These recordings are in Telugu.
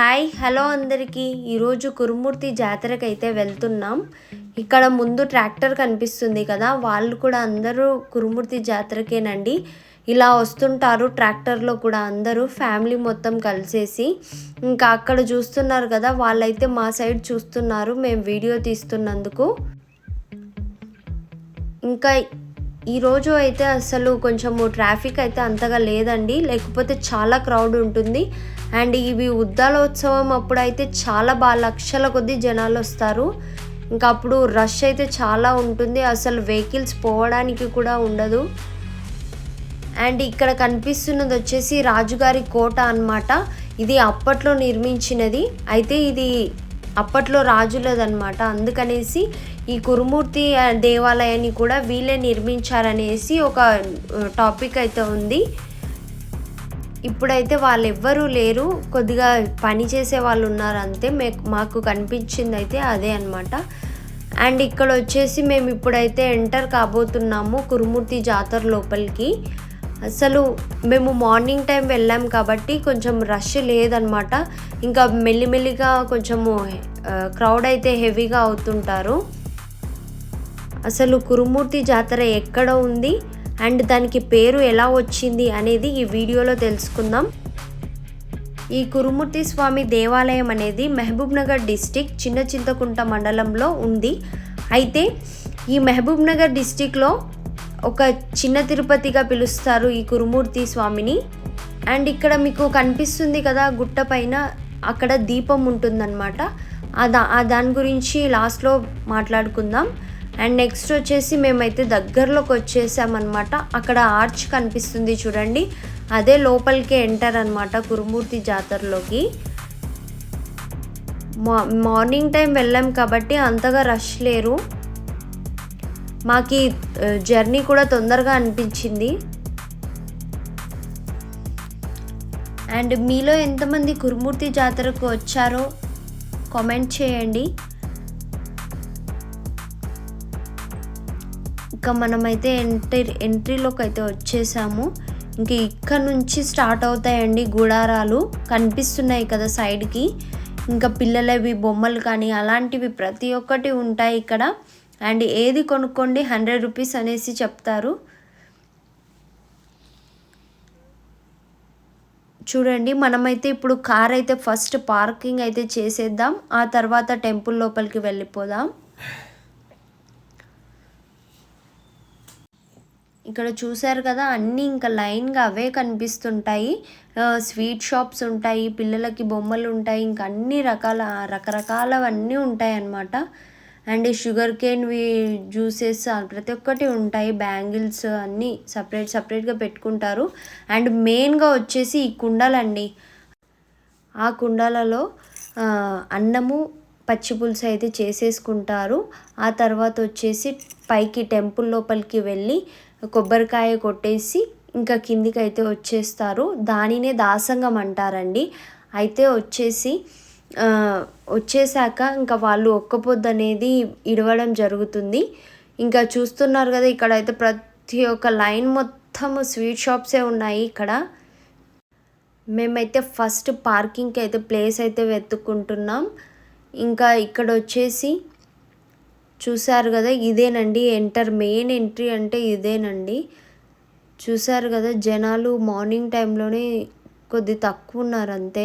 హాయ్ హలో అందరికీ. ఈరోజు కురుమూర్తి జాతరకు అయితే వెళ్తున్నాం. ఇక్కడ ముందు ట్రాక్టర్ కనిపిస్తుంది కదా వాళ్ళు కూడా అందరూ కురుమూర్తి జాతరకేనండి. ఇలా వస్తుంటారు ట్రాక్టర్లో కూడా అందరూ ఫ్యామిలీ మొత్తం కలిసేసి. ఇంకా అక్కడ చూస్తున్నారు కదా వాళ్ళైతే మా సైడ్ చూస్తున్నారు మేము వీడియో తీస్తున్నందుకు. ఇంకా ఈరోజు అయితే అసలు కొంచెము ట్రాఫిక్ అయితే అంతగా లేదండి. లేకపోతే చాలా క్రౌడ్ ఉంటుంది. అండ్ ఇవి ఉద్దాలోత్సవం అప్పుడు అయితే చాలా బాగా లక్షల కొద్ది జనాలు వస్తారు. ఇంకా అప్పుడు రష్ అయితే చాలా ఉంటుంది. అసలు వెహికల్స్ పోవడానికి కూడా ఉండదు. అండ్ ఇక్కడ కనిపిస్తున్నది వచ్చేసి రాజుగారి కోట అన్నమాట. ఇది అప్పట్లో నిర్మించినది. అయితే ఇది అప్పట్లో రాజులదనమాట అందుకనేసి ఈ కురుమూర్తి దేవాలయాన్ని కూడా వీళ్ళే నిర్మించారనేసి ఒక టాపిక్ అయితే ఉంది. ఇప్పుడైతే వాళ్ళు ఎవ్వరూ లేరు. కొద్దిగా పని చేసే వాళ్ళు ఉన్నారు అంతే మే మాకు కనిపించింది అయితే అదే అనమాట అండ్ ఇక్కడ వచ్చేసి మేము ఇప్పుడైతే ఎంటర్ కాబోతున్నాము కురుమూర్తి జాతర లోపలికి. అసలు మేము మార్నింగ్ టైం వెళ్ళాం కాబట్టి కొంచెం రష్ లేదనమాట. ఇంకా మెల్లిమెల్లిగా కొంచెము క్రౌడ్ అయితే హెవీగా అవుతుంటారు. అసలు కురుమూర్తి జాతర ఎక్కడ ఉంది? అండ్ దానికి పేరు ఎలా వచ్చింది అనేది ఈ వీడియోలో తెలుసుకుందాం. ఈ కురుమూర్తి స్వామి దేవాలయం అనేది మహబూబ్ నగర్ డిస్టిక్ చిన్న చింతకుంట మండలంలో ఉంది. అయితే ఈ మహబూబ్ నగర్ డిస్టిక్లో ఒక చిన్న తిరుపతిగా పిలుస్తారు ఈ కురుమూర్తి స్వామిని. అండ్ ఇక్కడ మీకు కనిపిస్తుంది కదా గుట్ట పైన అక్కడ దీపం ఉంటుందన్నమాట. ఆ దా దాని గురించి లాస్ట్లో మాట్లాడుకుందాం. అండ్ నెక్స్ట్ వచ్చేసి మేమైతే దగ్గరలోకి వచ్చేసామన్నమాట. అక్కడ ఆర్చ్ కనిపిస్తుంది చూడండి. అదే లోపలికి ఎంటర్ అనమాట కురుమూర్తి జాతరలోకి. మా మార్నింగ్ టైం వెళ్ళాం కాబట్టి అంతగా రష్ లేరు. మాకు జర్నీ కూడా తొందరగా అనిపించింది. అండ్ మీలో ఎంతమంది కురుమూర్తి జాతరకు వచ్చారో కామెంట్ చేయండి. ఇంకా మనమైతే ఎంట్రీ ఎంట్రీలోకి అయితే వచ్చేసాము. ఇంక ఇక్కడ నుంచి స్టార్ట్ అవుతాయండి గుడారాలు. కనిపిస్తున్నాయి కదా సైడ్కి. ఇంకా పిల్లలవి బొమ్మలు కానీ అలాంటివి ప్రతి ఒక్కటి ఉంటాయి ఇక్కడ. అండ్ ఏది కొనుక్కోండి హండ్రెడ్ రూపీస్ అనేసి చెప్తారు. చూడండి మనమైతే ఇప్పుడు కార్ అయితే ఫస్ట్ పార్కింగ్ అయితే చేసేద్దాం. ఆ తర్వాత టెంపుల్ లోపలికి వెళ్ళిపోదాం. ఇక్కడ చూసారు కదా అన్నీ ఇంకా లైన్గా అవే కనిపిస్తుంటాయి. స్వీట్ షాప్స్ ఉంటాయి పిల్లలకి బొమ్మలు ఉంటాయి ఇంకా అన్ని రకాల రకరకాలవన్నీ ఉంటాయి అన్నమాట అండ్ షుగర్ కేన్వి జ్యూసెస్ ప్రతి ఒక్కటి ఉంటాయి. బ్యాంగిల్స్ అన్నీ సపరేట్ సపరేట్గా పెట్టుకుంటారు. అండ్ మెయిన్గా వచ్చేసి ఈ కుండలండి. ఆ కుండాలలో అన్నము పచ్చి పులుసు అయితే చేసేసుకుంటారు. ఆ తర్వాత వచ్చేసి పైకి టెంపుల్ లోపలికి వెళ్ళి కొబ్బరికాయ కొట్టేసి ఇంకా కిందికి అయితే వచ్చేస్తారు. దానినే దాసంగం అంటారండి. అయితే వచ్చేసి వచ్చేసాక ఇంకా వాళ్ళు ఒక్క పొద్దు అనేది ఇడవడం జరుగుతుంది. ఇంకా చూస్తున్నారు కదా ఇక్కడ అయితే ప్రతి ఒక్క లైన్ మొత్తం స్వీట్ షాప్సే ఉన్నాయి ఇక్కడ. మేమైతే ఫస్ట్ పార్కింగ్కి అయితే ప్లేస్ అయితే వెతుక్కుంటున్నాం. ఇంకా ఇక్కడ వచ్చేసి చూసారు కదా ఇదేనండి ఎంటర్ మెయిన్ ఎంట్రీ అంటే ఇదేనండి. చూసారు కదా జనాలు మార్నింగ్ టైంలోనే కొద్ది తక్కువ ఉన్నారు అంతే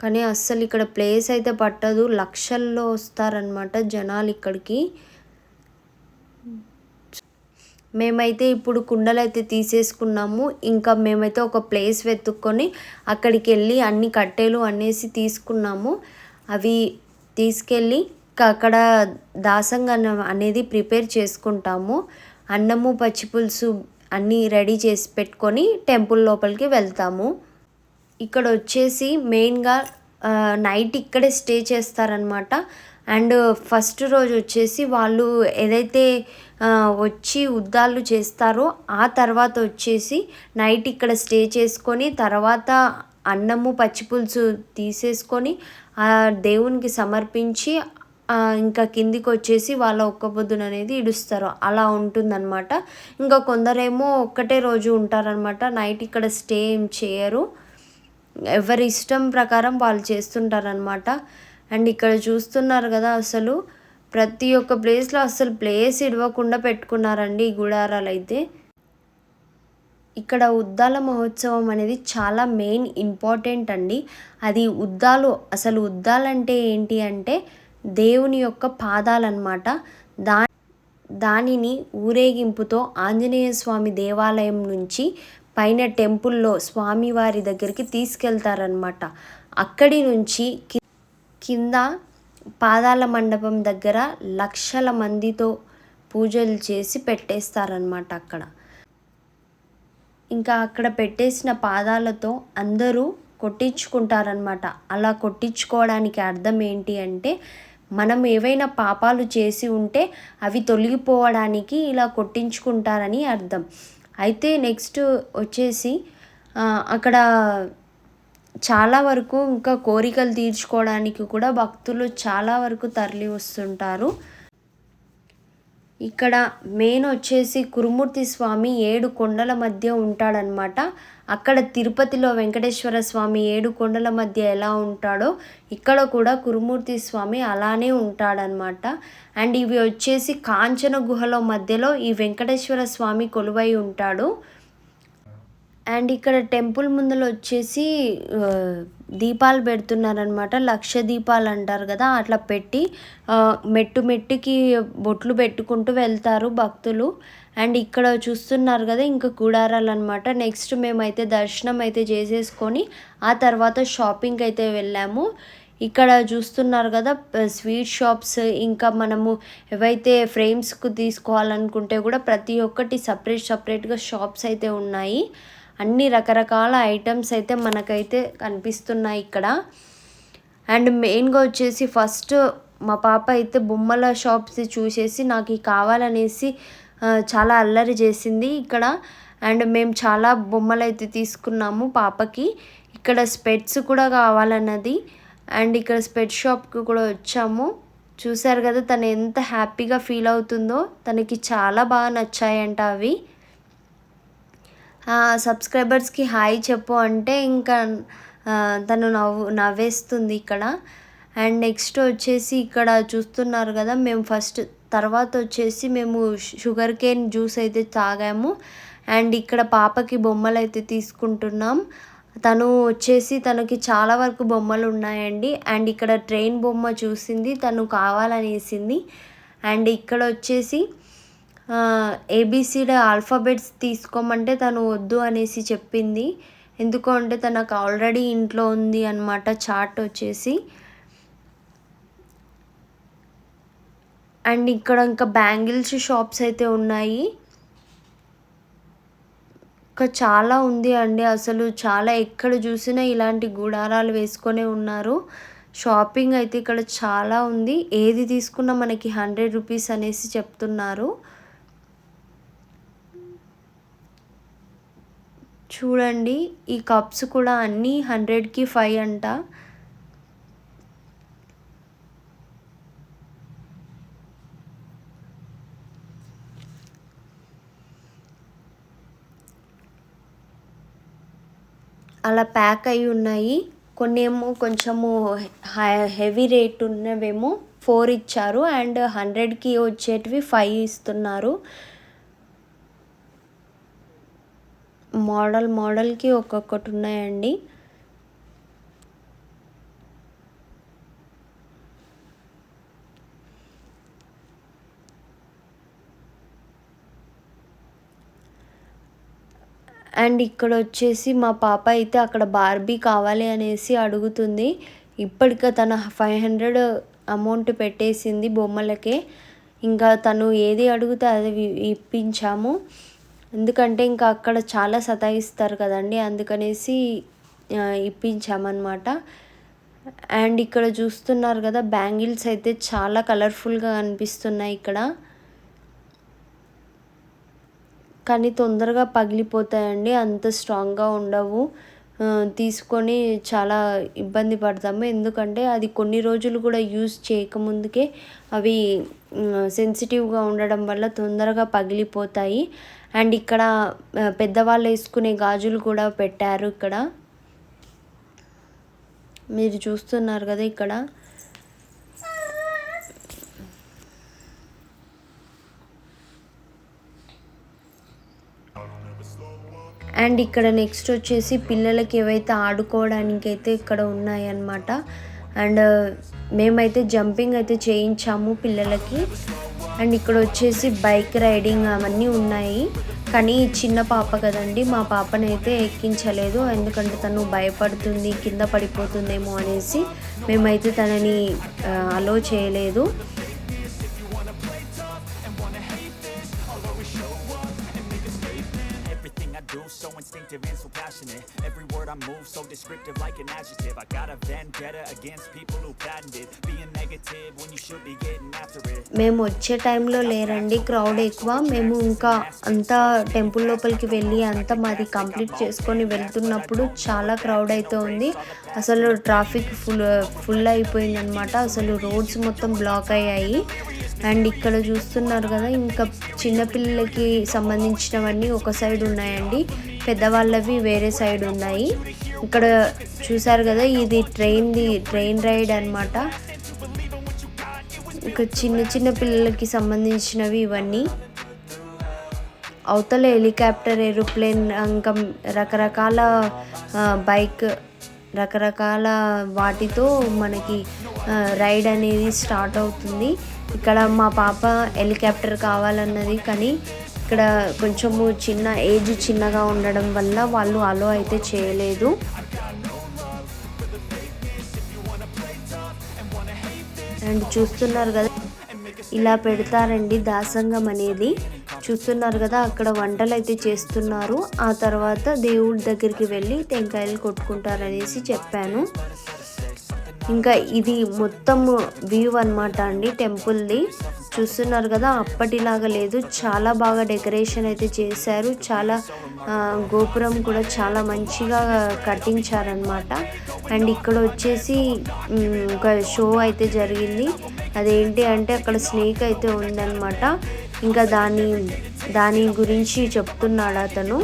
కానీ అస్సలు ఇక్కడ ప్లేస్ అయితే పట్టదు. లక్షల్లో వస్తారనమాట జనాలు ఇక్కడికి. మేమైతే ఇప్పుడు కుండలు అయితే తీసేసుకున్నాము. ఇంకా మేమైతే ఒక ప్లేస్ వెతుక్కొని అక్కడికి వెళ్ళి అన్ని కట్టెలు అనేసి తీసుకున్నాము. అవి తీసుకెళ్ళి అక్కడ దాసంగా అనేది ప్రిపేర్ చేసుకుంటాము. అన్నము పచ్చి పులుసు అన్నీ రెడీ చేసి పెట్టుకొని టెంపుల్ లోపలికి వెళ్తాము. ఇక్కడ వచ్చేసి మెయిన్గా నైట్ ఇక్కడే స్టే చేస్తారనమాట అండ్ ఫస్ట్ రోజు వచ్చేసి వాళ్ళు ఏదైతే వచ్చి ఉద్దాలు చేస్తారో ఆ తర్వాత వచ్చేసి నైట్ ఇక్కడ స్టే చేసుకొని తర్వాత అన్నము పచ్చిపులుసు తీసేసుకొని ఆ దేవునికి సమర్పించి ఇంకా కిందికి వచ్చేసి వాళ్ళ ఒక్క పొద్దున అనేది ఇడుస్తారు. అలా ఉంటుందన్నమాట. ఇంకా కొందరేమో ఒక్కటే రోజు ఉంటారనమాట నైట్ ఇక్కడ స్టే ఏం చేయరు. ఎవరి ఇష్టం ప్రకారం వాళ్ళు చేస్తుంటారనమాట అండ్ ఇక్కడ చూస్తున్నారు కదా అసలు ప్రతి ఒక్క ప్లేస్లో అసలు ప్లేస్ ఇవ్వకుండా పెట్టుకున్నారండి ఈ గుడారాలు అయితే ఇక్కడ ఉద్దాల మహోత్సవం అనేది చాలా మెయిన్ ఇంపార్టెంట్ అండి. అది ఉద్దాలు అసలు ఉద్దాలంటే ఏంటి అంటే దేవుని యొక్క పాదాలన్నమాట. దా దానిని ఊరేగింపుతో ఆంజనేయ స్వామి దేవాలయం నుంచి పైన టెంపుల్లో స్వామివారి దగ్గరికి తీసుకెళ్తారనమాట అక్కడి నుంచి కింద పాదాల మండపం దగ్గర లక్షల మందితో పూజలు చేసి పెట్టేస్తారనమాట అక్కడ. ఇంకా అక్కడ పెట్టేసిన పాదాలతో అందరూ కొట్టించుకుంటారనమాట అలా కొట్టించుకోవడానికి అర్థం ఏంటి అంటే మనం ఏవైనా పాపాలు చేసి ఉంటే అవి తొలగిపోవడానికి ఇలా కొట్టించుకుంటారని అర్థం. అయితే నెక్స్ట్ వచ్చేసి అక్కడ చాలా వరకు ఇంకా కోరికలు తీర్చుకోవడానికి కూడా భక్తులు చాలా వరకు తరలి వస్తుంటారు ఇక్కడ మెయిన్ వచ్చేసి కురుమూర్తి స్వామి ఏడు కొండల మధ్య ఉంటాడనమాట అక్కడ తిరుపతిలో వెంకటేశ్వర స్వామి ఏడు కొండల మధ్య ఎలా ఉంటాడో ఇక్కడ కూడా కురుమూర్తి స్వామి అలానే ఉంటాడనమాట అండ్ ఇవి వచ్చేసి కాంచన గుహలో మధ్యలో ఈ వెంకటేశ్వర స్వామి కొలువై ఉంటాడు. అండ్ ఇక్కడ టెంపుల్ ముందర వచ్చేసి దీపాలు పెడుతున్నారనమాట లక్ష దీపాలు అంటారు కదా అట్లా పెట్టి మెట్టు మెట్టుకి బొట్లు పెట్టుకుంటూ వెళ్తారు భక్తులు. అండ్ ఇక్కడ చూస్తున్నారు కదా ఇంకా కూడారాలు అనమాట నెక్స్ట్ మేమైతే దర్శనం అయితే చేసేసుకొని ఆ తర్వాత షాపింగ్ అయితే వెళ్ళాము. ఇక్కడ చూస్తున్నారు కదా స్వీట్ షాప్స్ ఇంకా మనము ఏవైతే ఫ్రేమ్స్కు తీసుకోవాలనుకుంటే కూడా ప్రతి ఒక్కటి సపరేట్ సపరేట్గా షాప్స్ అయితే ఉన్నాయి. అన్ని రకరకాల ఐటమ్స్ అయితే మనకైతే కనిపిస్తున్నాయి ఇక్కడ. అండ్ మెయిన్గా వచ్చేసి ఫస్ట్ మా పాప అయితే బొమ్మల షాప్స్ చూసేసి నాకు కావాలనేసి చాలా అల్లరి చేసింది ఇక్కడ. అండ్ మేము చాలా బొమ్మలు అయితే తీసుకున్నాము పాపకి. ఇక్కడ స్పెట్స్ కూడా కావాలన్నది. అండ్ ఇక్కడ స్పెట్ షాప్కి కూడా వచ్చాము. చూసారు కదా తను ఎంత హ్యాపీగా ఫీల్ అవుతుందో. తనకి చాలా బాగా నచ్చాయంట అవి. సబ్స్క్రైబర్స్కి హాయ్ చెప్పు అంటే ఇంకా తను నవ్వు నవ్వేస్తుంది ఇక్కడ. అండ్ నెక్స్ట్ వచ్చేసి ఇక్కడ చూస్తున్నారు కదా మేము ఫస్ట్ తర్వాత వచ్చేసి మేము షుగర్ కేన్ జ్యూస్ అయితే తాగాము. అండ్ ఇక్కడ పాపకి బొమ్మలు అయితే తీసుకుంటున్నాం. తను వచ్చేసి తనకి చాలా వరకు బొమ్మలు ఉన్నాయండి. అండ్ ఇక్కడ ట్రైన్ బొమ్మ చూసింది తను కావాలనేసింది. అండ్ ఇక్కడ వచ్చేసి ఏబిసిడి ఆల్ఫాబెట్స్ తీసుకోమంటే తను వద్దు అనేసి చెప్పింది. ఎందుకు అంటే తనకు ఆల్రెడీ ఇంట్లో ఉంది అనమాట చార్ట్ వచ్చేసి. అండ్ ఇక్కడ ఇంకా బ్యాంగిల్స్ షాప్స్ అయితే ఉన్నాయి. ఇంకా చాలా ఉంది అండి. అసలు చాలా ఎక్కడ చూసినా ఇలాంటి గుడారాలు వేసుకొనే ఉన్నారు. షాపింగ్ అయితే ఇక్కడ చాలా ఉంది. ఏది తీసుకున్నా మనకి హండ్రెడ్ రూపీస్ అనేసి చెప్తున్నారు. చూడండి ఈ కప్స్ కూడా అన్నీ హండ్రెడ్కి ఫైవ్ అంట. అలా ప్యాక్ అయి ఉన్నాయి. కొన్ని ఏమో కొంచెము హెవీ రేట్ ఉన్నవేమో ఫోర్ ఇచ్చారు అండ్ హండ్రెడ్కి వచ్చేటివి ఫైవ్ ఇస్తున్నారు. మోడల్ మోడల్కి ఒక్కొక్కటి ఉన్నాయండి. అండ్ ఇక్కడ వచ్చేసి మా పాప అయితే అక్కడ బార్బీ కావాలి అనేసి అడుగుతుంది. ఇప్పటిక తన ఫైవ్ హండ్రెడ్ అమౌంట్ పెట్టేసింది బొమ్మలకే. ఇంకా తను ఏది అడిగితే అది ఇప్పించాము. ఎందుకంటే ఇంకా అక్కడ చాలా సతాయిస్తారు కదండి. అందుకనేసి ఇప్పించామన్నమాట. అండ్ ఇక్కడ చూస్తున్నారు కదా బ్యాంగిల్స్ అయితే చాలా కలర్ఫుల్గా కనిపిస్తున్నాయి ఇక్కడ. కానీ తొందరగా పగిలిపోతాయండి. అంత స్ట్రాంగ్గా ఉండవు. తీసుకొని చాలా ఇబ్బంది పడతాము. ఎందుకంటే అది కొన్ని రోజులు కూడా యూజ్ చేయకముందుకే అవి సెన్సిటివ్గా ఉండడం వల్ల తొందరగా పగిలిపోతాయి. అండ్ ఇక్కడ పెద్దవాళ్ళు వేసుకునే గాజులు కూడా పెట్టారు ఇక్కడ. మీరు చూస్తున్నారు కదా ఇక్కడ. అండ్ ఇక్కడ నెక్స్ట్ వచ్చేసి పిల్లలకి ఏవైతే ఆడుకోవడానికి అయితే ఇక్కడ ఉన్నాయన్నమాట. అండ్ uh, మేమైతే జంపింగ్ అయితే చేయించాము పిల్లలకి. అండ్ ఇక్కడ వచ్చేసి బైక్ రైడింగ్ అవన్నీ ఉన్నాయి. కానీ చిన్న పాప కదండి మా పాపనైతే ఎక్కించలేదు. ఎందుకంటే తను భయపడుతుంది కింద పడిపోతుందేమో అనేసి మేమైతే తనని uh, అలో చేయలేదు. Do so instinctive and so passionate. Every word I move so descriptive like an adjective. I got a vendetta against people who patented being negative when you should be getting after it. మేము వచ్చే టైంలో లేరండి క్రౌడ్ ఎక్కువ మేము ఇంకా అంతా టెంపుల్ లోపలికి వెళ్ళి అంతా మాది కంప్లీట్ చేసుకొని వెళ్తున్నప్పుడు చాలా క్రౌడ్ అయితే ఉంది అసలు ట్రాఫిక్ ఫుల్ ఫుల్ అయిపోయిందనమాట అసలు రోడ్స్ మొత్తం బ్లాక్ అయ్యాయి అండ్ ఇక్కడ చూస్తున్నారు కదా ఇంకా చిన్నపిల్లలకి సంబంధించినవన్నీ ఒక సైడ్ ఉన్నాయండి. పెద్దవాళ్ళవి వేరే సైడ్ ఉన్నాయి. ఇక్కడ చూసారు కదా ఇది ట్రైన్ది ట్రైన్ రైడ్ అన్నమాట. ఇక చిన్న చిన్న పిల్లలకి సంబంధించినవి ఇవన్నీ. అవతల హెలికాప్టర్ ఏరోప్లేన్ ఇంకా రకరకాల బైక్ రకరకాల వాటితో మనకి రైడ్ అనేది స్టార్ట్ అవుతుంది. ఇక్కడ మా పాప హెలికాప్టర్ కావాలన్నది కానీ ఇక్కడ కొంచెము చిన్న ఏజ్ చిన్నగా ఉండడం వల్ల వాళ్ళు అలో అయితే చేయలేదు. అండ్ చూస్తున్నారు కదా ఇలా పెడతారండి దాసంగం అనేది. చూస్తున్నారు కదా అక్కడ వంటలు అయితే చేస్తున్నారు. ఆ తర్వాత దేవుడి దగ్గరికి వెళ్ళి టెంకాయలు కొట్టుకుంటారు అనేసి చెప్పాను. ఇంకా ఇది మొత్తం వ్యూ అనమాట అండి టెంపుల్ది. చూస్తున్నారు కదా అప్పటిలాగా లేదు. చాలా బాగా డెకరేషన్ అయితే చేశారు. చాలా గోపురం కూడా చాలా మంచిగా కట్టించారనమాట అండ్ ఇక్కడ వచ్చేసి ఒక షో అయితే జరిగింది. అదేంటి అంటే అక్కడ స్నేక్ అయితే ఉందన్నమాట. ఇంకా దాని దాని గురించి చెప్తున్నాడు అతను.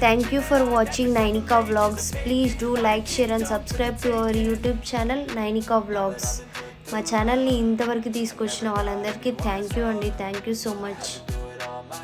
Thank you for watching Nainika vlogs please do like share and subscribe to our YouTube channel Nainika vlogs మా ఛానల్ని ఇంతవరకు తీసుకొచ్చిన వాళ్ళందరికీ థ్యాంక్ యూ అండి. Thank you so much